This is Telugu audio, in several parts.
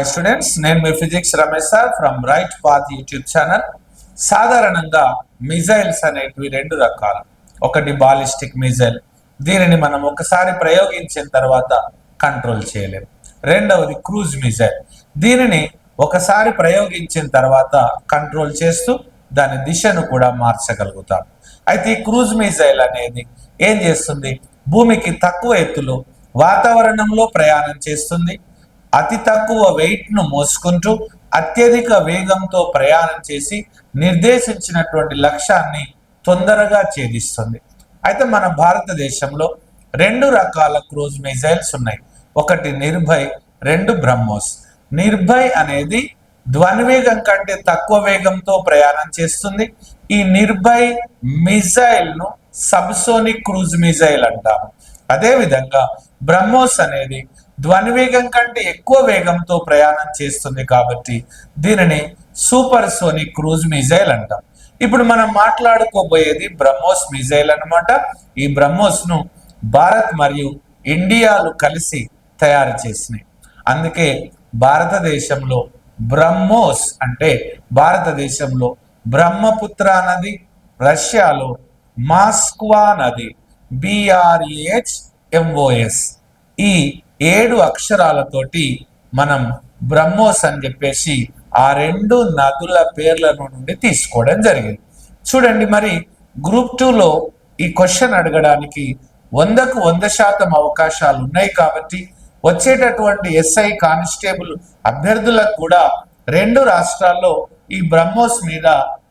హాయ్ స్టూడెంట్స్ నేను మీ physics Ramesh sir from Right Path YouTube channel సాధారణంగా మిజైల్స్ అనేటివి రెండు రకాలు. ఒకటి బాలిస్టిక్ మిజైల్ దీనిని మనం ఒకసారి ప్రయోగించిన తర్వాత కంట్రోల్ చేయలేం. రెండవది క్రూజ్ మిజైల్ దీనిని ఒకసారి ప్రయోగించిన తర్వాత కంట్రోల్ చేస్తూ దాని దిశను కూడా మార్చగలుగుతాం. అయితే ఈ క్రూజ్ మిజైల్ అనేది ఏం చేస్తుంది? భూమికి తక్కువ ఎత్తులో వాతావరణంలో ప్రయాణం చేస్తుంది. అతి తక్కువ వెయిట్ను మోసుకుంటూ అత్యధిక వేగంతో ప్రయాణం చేసి నిర్దేశించినటువంటి లక్ష్యాన్ని తొందరగా ఛేదిస్తుంది. అయితే మన భారతదేశంలో రెండు రకాల క్రూజ్ మిజైల్స్ ఉన్నాయి. ఒకటి నిర్భయ్ రెండు బ్రహ్మోస్. నిర్భయ్ అనేది ధ్వనివేగం కంటే తక్కువ వేగంతో ప్రయాణం చేస్తుంది. ఈ నిర్భయ్ మిజైల్ను సబ్సోనిక్ క్రూజ్ మిజైల్ అంటాము. అదేవిధంగా బ్రహ్మోస్ అనేది ధ్వనివేగం కంటే ఎక్కువ వేగంతో ప్రయాణం చేస్తుంది కాబట్టి దీనిని సూపర్ సోనిక్ క్రూజ్ మిజైల్ అంటాం. ఇప్పుడు మనం మాట్లాడుకోబోయేది బ్రహ్మోస్ మిజైల్ అన్నమాట. ఈ బ్రహ్మోస్ను భారత్ మరియు ఇండియాలు కలిసి తయారు చేసినాయి. అందుకే భారతదేశంలో బ్రహ్మోస్ అంటే భారతదేశంలో బ్రహ్మపుత్ర నది రష్యాలో మాస్క్వా నది బిఆర్ఏహెచ్ ఎంఓఎస్ ఈ ఏడు అక్షరాలతోటి మనం బ్రహ్మోస్ అని చెప్పేసి ఆ రెండు నదుల పేర్ల నుండి తీసుకోవడం జరిగింది. చూడండి మరి గ్రూప్ టూలో ఈ క్వశ్చన్ అడగడానికి వందకు వంద శాతం అవకాశాలు ఉన్నాయి కాబట్టి వచ్చేటటువంటి ఎస్ఐ కానిస్టేబుల్ అభ్యర్థులకు కూడా రెండు రాష్ట్రాల్లో ఈ బ్రహ్మోస్ మీద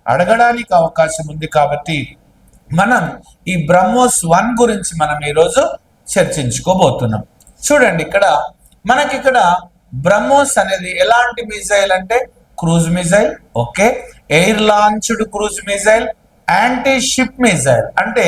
అడగడానికి అవకాశం ఉంది కాబట్టి మనం ఈ బ్రహ్మోస్ వన్ గురించి మనం ఈరోజు చర్చించుకోబోతున్నాం. చూడండి ఇక్కడ మనకి ఇక్కడ బ్రహ్మోస్ అనేది ఎలాంటి మిజైల్ అంటే cruise missile okay? Air launched cruise missile anti ship missile. అంటే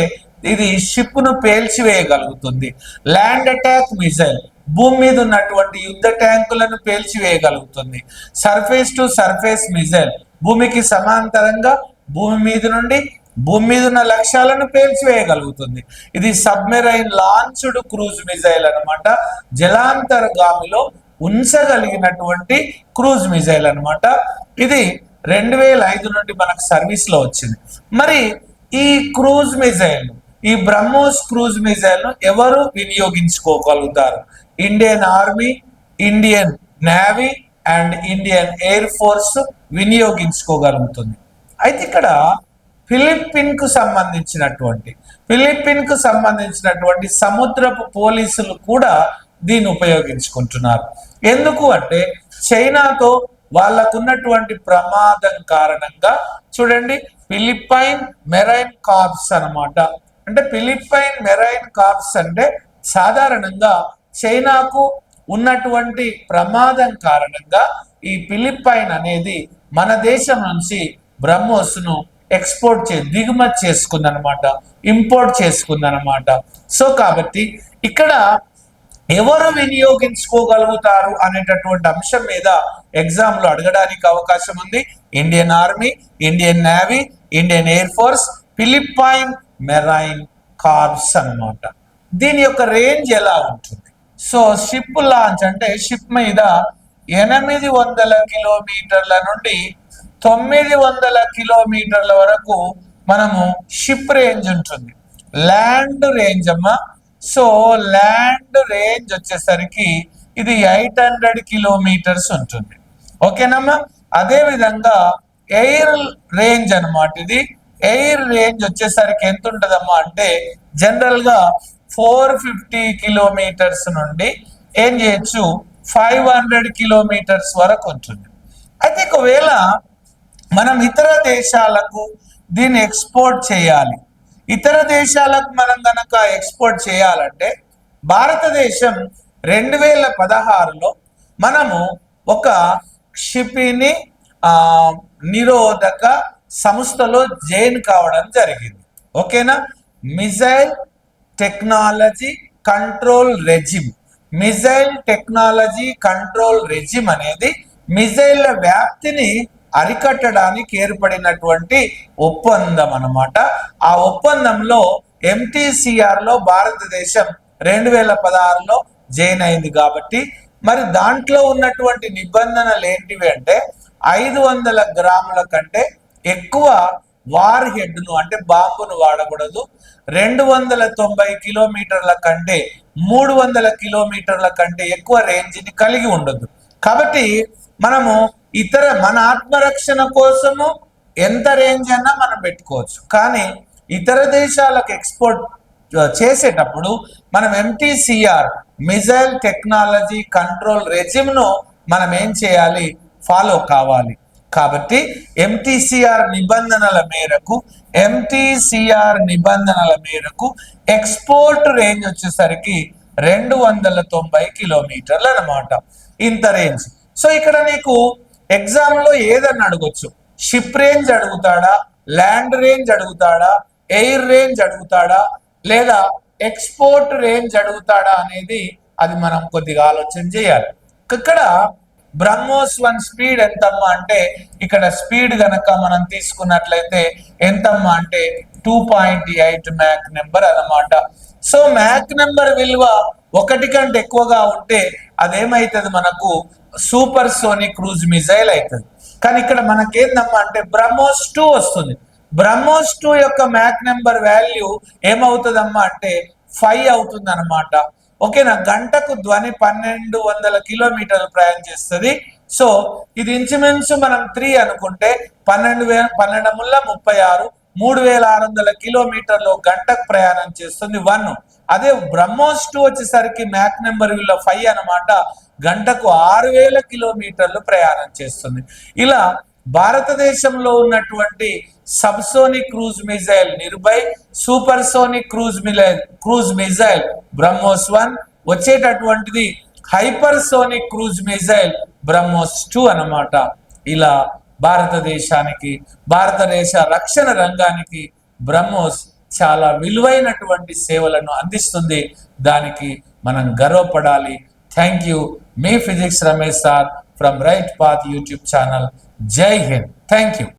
ఇది షిప్ను పేల్చివేయగలుగుతుంది. ల్యాండ్ అటాక్ మిజైల్ భూమి మీద ఉన్నటువంటి యుద్ధ ట్యాంకులను పేల్చివేయగలుగుతుంది. సర్ఫేస్ టు సర్ఫేస్ మిజైల్ భూమికి సమాంతరంగా భూమి మీద నుండి భూమి మీద ఉన్న లక్ష్యాలను పేల్చివేయగలుగుతుంది. ఇది సబ్మెరైన్ లాంచ్డ్ క్రూజ్ మిజైల్ అనమాట జలాంతర్గామిలో ఉంచగలిగినటువంటి క్రూజ్ మిజైల్ అనమాట ఇది రెండు వేల ఐదు నుండి మనకు సర్వీస్లో వచ్చింది. మరి ఈ క్రూజ్ మిజైల్ ఈ బ్రహ్మోస్ క్రూజ్ మిజైల్ను ఎవరు వినియోగించుకోగలుగుతారు? Indian army Indian navy and Indian air force వినియోగించుకోగలుగుతుంది. అయితే ఇక్కడ ఫిలిప్పీన్కు సంబంధించినటువంటి ఫిలిప్పీన్కు సంబంధించినటువంటి సముద్రపు పోలీసులు కూడా దీన్ని ఉపయోగించుకుంటున్నారు. ఎందుకు అంటే చైనాతో వాళ్ళకున్నటువంటి ప్రమాదం కారణంగా చూడండి ఫిలిప్పైన్ మెరైన్ కార్ప్స్ అన్నమాట. అంటే ఫిలిప్పైన్ మెరైన్ కార్ప్స్ అంటే సాధారణంగా చైనాకు ఉన్నటువంటి ప్రమాదం కారణంగా ఈ ఫిలిప్పైన్ అనేది మన దేశం నుంచి బ్రహ్మోస్ను ఎక్స్పోర్ట్ చే దిగుమతి చేసుకుందనమాట ఇంపోర్ట్ చేసుకుందనమాట సో కాబట్టి ఇక్కడ ఎవరు వినియోగించుకోగలుగుతారు అనేటటువంటి అంశం మీద ఎగ్జామ్లో అడగడానికి అవకాశం ఉంది. Indian army Indian navy Indian air force Philippine marine corps అన్నమాట. దీని యొక్క రేంజ్ ఎలా ఉంటుంది? సో షిప్ లాంచ్ అంటే షిప్ మీద ఎనిమిది వందల కిలోమీటర్ల నుండి తొమ్మిది వందల కిలోమీటర్ల వరకు మనము షిప్ రేంజ్ ఉంటుంది. ల్యాండ్ రేంజ్ అమ్మా. సో ల్యాండ్ రేంజ్ వచ్చేసరికి ఇది ఎయిట్ హండ్రెడ్ కిలోమీటర్స్ ఉంటుంది. ఓకేనమ్మా అదే విధంగా ఎయిర్ రేంజ్ అన్నమాట ఇది. ఎయిర్ రేంజ్ వచ్చేసరికి ఎంత ఉంటుందమ్మా అంటే జనరల్గా ఫోర్ ఫిఫ్టీ కిలోమీటర్స్ నుండి ఏం చేయొచ్చు? ఫైవ్ హండ్రెడ్ కిలోమీటర్స్ వరకు ఉంటుంది. అయితే ఒకవేళ మనం ఇతర దేశాలకు దీన్ని ఎక్స్పోర్ట్ చేయాలి. ఇతర దేశాలకు మనం కనుక ఎక్స్పోర్ట్ చేయాలంటే భారతదేశం రెండు వేల పదహారులో మనము ఒక క్షిపిని నిరోధక సంస్థలో జైన్ కావడం జరిగింది. ఓకేనా? Missile technology control regime. Missile technology control regime అనేది మిజైల్ల వ్యాప్తిని అరికట్టడానికి ఏర్పడినటువంటి ఒప్పందం అన్నమాట. ఆ ఒప్పందంలో ఎంటీసీఆర్లో భారతదేశం రెండు వేల పదహారులో జైన్ అయింది కాబట్టి మరి దాంట్లో ఉన్నటువంటి నిబంధనలు ఏంటివి అంటే ఐదు వందల గ్రాముల కంటే ఎక్కువ వార్ హెడ్ను అంటే బాంబును వాడకూడదు. రెండు వందల తొంభై కిలోమీటర్ల కంటే మూడు వందల కిలోమీటర్ల కంటే ఎక్కువ రేంజ్ని కలిగి ఉండదు కాబట్టి మనము ఇతర మన ఆత్మరక్షణ కోసము ఎంత రేంజ్ అన్నా మనం పెట్టుకోవచ్చు. కానీ ఇతర దేశాలకు ఎక్స్పోర్ట్ చేసేటప్పుడు మనం ఎంటీసీఆర్ మిజైల్ టెక్నాలజీ కంట్రోల్ రెజిమ్ను మనం ఏం చేయాలి? ఫాలో కావాలి. కాబట్టి ఎంటీసీఆర్ నిబంధనల మేరకు ఎంటీసీఆర్ నిబంధనల మేరకు ఎక్స్పోర్ట్ రేంజ్ వచ్చేసరికి రెండు వందల తొంభై కిలోమీటర్లు అన్నమాట. ఇంత రేంజ్ సో ఇక్కడ నీకు ఎగ్జామ్లో ఏదన్నా అడగొచ్చు. షిప్ రేంజ్ అడుగుతాడా? ల్యాండ్ రేంజ్ అడుగుతాడా? ఎయిర్ రేంజ్ అడుగుతాడా? లేదా ఎక్స్పోర్ట్ రేంజ్ అడుగుతాడా అనేది అది మనం కొద్దిగా ఆలోచన చేయాలి. ఇక్కడ బ్రహ్మోస్ వన్ స్పీడ్ ఎంతమ్మా అంటే ఇక్కడ స్పీడ్ గనక మనం తీసుకున్నట్లయితే ఎంతమ్మా అంటే two point eight Mach number అన్నమాట. సో మ్యాక్ నెంబర్ విలువ ఒకటి కంటే ఎక్కువగా ఉంటే అదేమైతుంది మనకు? సూపర్ సోనిక్ క్రూజ్ మిజైల్ అవుతుంది కానీ ఇక్కడ మనకేందమ్మా అంటే బ్రహ్మోస్ టూ వస్తుంది. బ్రహ్మోస్ టూ యొక్క మ్యాక్ నెంబర్ వాల్యూ ఏమవుతుందమ్మా అంటే ఫైవ్ అవుతుంది అనమాట ఓకేనా? గంటకు ధ్వని పన్నెండు వందల కిలోమీటర్లు ప్రయాణం చేస్తుంది. సో ఇది ఇంచుమించు మనం త్రీ అనుకుంటే పన్నెండు వేల పన్నెండు ముళ్ళ ముప్పై ఆరు మూడు వేల ఆరు వందల కిలోమీటర్లు గంటకు ప్రయాణం చేస్తుంది వన్. అదే బ్రహ్మోస్ టూ వచ్చేసరికి మ్యాక్ నెంబర్ వీళ్ళ ఫైవ్ అనమాట గంటకు ఆరు వేల కిలోమీటర్లు ప్రయాణం చేస్తుంది. ఇలా భారతదేశంలో ఉన్నటువంటి subsonic cruise missile Nirbhay supersonic cruise missile cruise missile BrahMos one వచ్చేటటువంటిది hypersonic cruise missile BrahMos two అన్నమాట. ఇలా భారతదేశానికి భారతదేశ రక్షణ రంగానికి బ్రహ్మోస్ చాలా విలువైనటువంటి సేవలను అందిస్తుంది. దానికి మనం గర్వపడాలి. Thank you me physics Ramesh sir from Right Path YouTube channel Jai Hind thank you